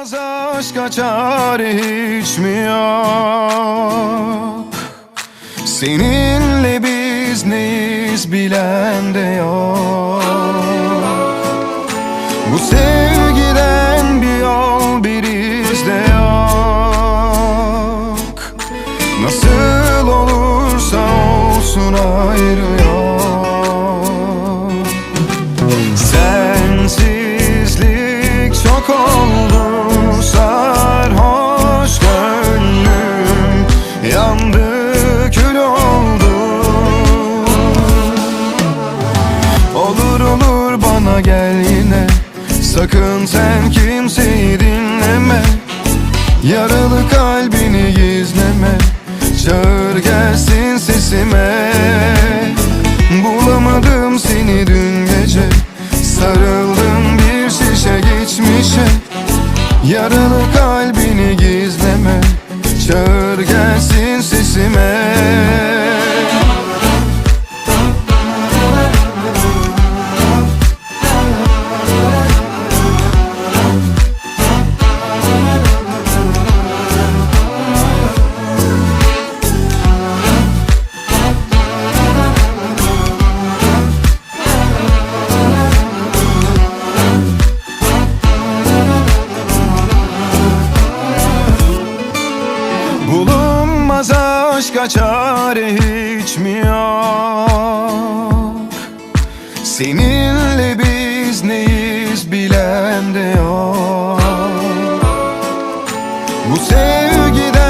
Bulunmaz aşka çare hiç mi yok Seninle biz neyiz bilen de yok. Bu sevgiden bir yol bir iz de yok. Nasıl olursa olsun ayrı Sakın sen kimseyi dinleme. Yaralı kalbini gizleme. Çağır gelsin sesime. Bulamadım seni dün gece. Sarıldım bir şişe geçmişe. Yaralı kalbini gizleme. Çağır gelsin sesime Bulunmaz aşka çare hiç mi yok? Seninle biz neyiz bilen de yok. Bu sevgiden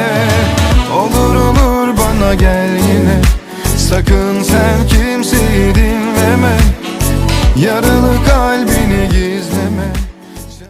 Sakın sen kimseyi dinleme. Gizleme